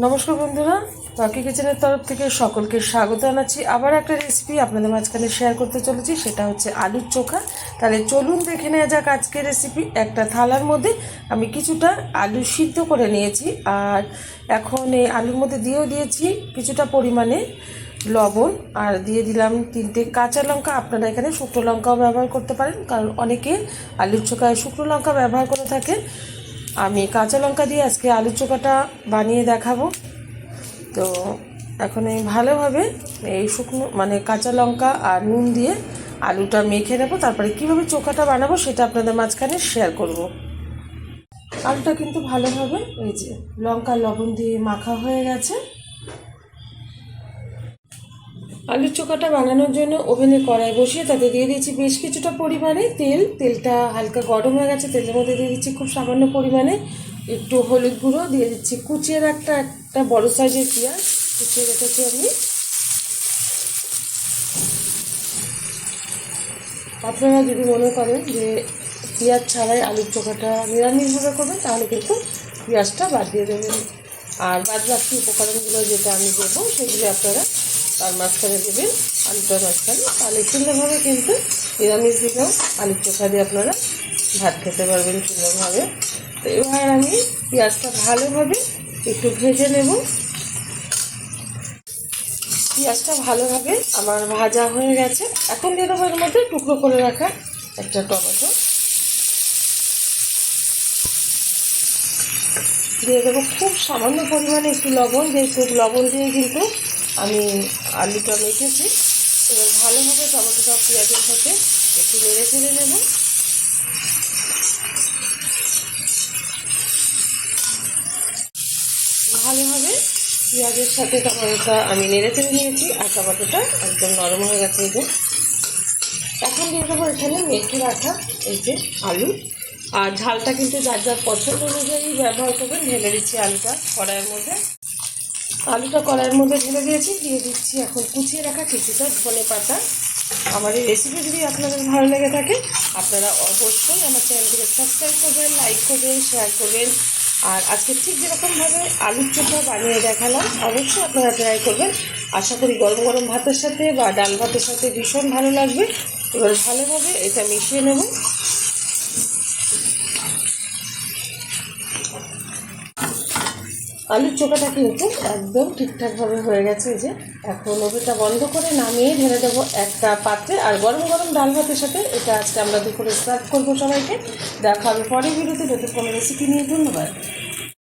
নমস্কার বন্ধুরা টকি কিচেনের তরফ থেকে সকলকে স্বাগত জানাচ্ছি। আবার একটা রেসিপি আপনাদের মাঝখানে শেয়ার করতে চলেছি, সেটা হচ্ছে আলুর চোখা। তাহলে চলুন দেখে নেওয়া যাক আজকের রেসিপি একটা থালার মধ্যে আমি কিছুটা আলু সিদ্ধ করে নিয়েছি, আর এখন এই আলুর মধ্যে দিয়েও দিয়েছি কিছুটা পরিমাণে লবণ, আর দিয়ে দিলাম তিনটে কাঁচা লঙ্কা। আপনারা এখানে শুকনো লঙ্কাও ব্যবহার করতে পারেন, কারণ অনেকে আলুর চোখায় শুকনো লঙ্কা ব্যবহার করে থাকে আমি কাঁচা লঙ্কা দিয়ে আজকে আলুর চোখাটা বানিয়ে দেখাবো তো এখন আমি ভালোভাবে এই শুকনো মানে কাঁচা লঙ্কা আর নুন দিয়ে আলুটা মেখে নেব, তারপরে কীভাবে চোখাটা বানাবো সেটা আপনাদের মাঝখানে শেয়ার করব। আলুটা কিন্তু ভালোভাবে এই যে লঙ্কা, লবণ দিয়ে মাখা হয়ে গেছে আলুর চোখাটা বানানোর জন্য ওভেনে কড়াই বসিয়ে তাতে দিয়ে দিয়েছি বেশ কিছুটা পরিমাণে তেল। তেলটা হালকা গরম হয়ে গেছে, তেলের মধ্যে দিয়ে দিচ্ছি খুব সামান্য পরিমাণে একটু হলুদ গুঁড়ো, দিয়ে দিচ্ছি কুচিয়ে একটা একটা বড় সাইজের পেঁয়াজ। কুচিয়ে রেখেছি আমি। আপনারা যদি মনে করেন যে পেঁয়াজ ছাড়াই আলুর চোখাটা নিরামিষভাবে করবেন, তাহলে কিন্তু পেঁয়াজটা বাদ দিয়ে দেবেন। আর বাদ বাকি উপকরণগুলো যেটা আমি দেবো, সেগুলো আপনারা তার মাঝখানে দেবেন আলুটার মাঝখানে। তাহলে সুন্দরভাবে কিন্তু নিরামিষ দিলেও আলুর চোখা দিয়ে আপনারা ভাত খেতে পারবেন সুন্দরভাবে। তো এবার আমি পেঁয়াজটা ভালোভাবে একটু ভেজে নেব। পেঁয়াজটা ভালোভাবে আমার ভাজা হয়ে গেছে। এখন দিয়ে দেবো এর মধ্যে টুকরো করে রাখা একটা টমেটো। দিয়ে দেবো খুব সামান্য পরিমাণে একটু লবণ, যেহেতু লবণ দিয়ে কিন্তু আমি আলুটা মেখেছি এবার ভালোভাবে টমেটোটা পেঁয়াজের সাথে একটু নেড়ে চেড়ে নেব। ভালোভাবে পেঁয়াজের সাথে টমেটোটা আমি নেড়ে চেড়ে নিয়েছি আর টমেটোটা একদম নরম হয়ে গেছে এই যে। এখন দিয়ে দেবো এখানে মেখে রাখা এই যে আলু। আর ঝালটা কিন্তু যার যার পছন্দ অনুযায়ী ব্যবহার করবেন। ঢেলে দিচ্ছি আলুটা কড়াইয়ের মধ্যে। আলুটা কড়াইয়ের মধ্যে ঢেলে দিয়েছি, দিয়ে দিচ্ছি এখন কুচিয়ে রাখা কিছুটা ধনে পাতা। আমার এই রেসিপি যদি আপনাদের ভালো লেগে থাকে, আপনারা অবশ্যই আমার চ্যানেলটিকে সাবস্ক্রাইব করবেন লাইক করবেন শেয়ার করবেন। আর আজকে ঠিক যেরকমভাবে আলুর চোখা বানিয়ে দেখালাম, অবশ্যই আপনারা ট্রাই করবেন। আশা করি গরম গরম ভাতের সাথে বা ডাল ভাতের সাথে ভীষণ ভালো লাগবে। এবার ভালোভাবে এটা মিশিয়ে নেব। আলুর চোখাটা কিন্তু একদম ঠিকঠাকভাবে হয়ে গেছে যে। এখন ওভেনটা বন্ধ করে নামিয়ে ঢেলে দেবো একটা পাত্রে। আর গরম গরম ডাল ভাতের সাথে এটা আজকে আমরা দুপুরে সার্ভ করব সবাইকে। দেখা হবে পরের ভিডিওতে। নতুন কোনো রেসিপি নিয়ে ধন্যবাদ।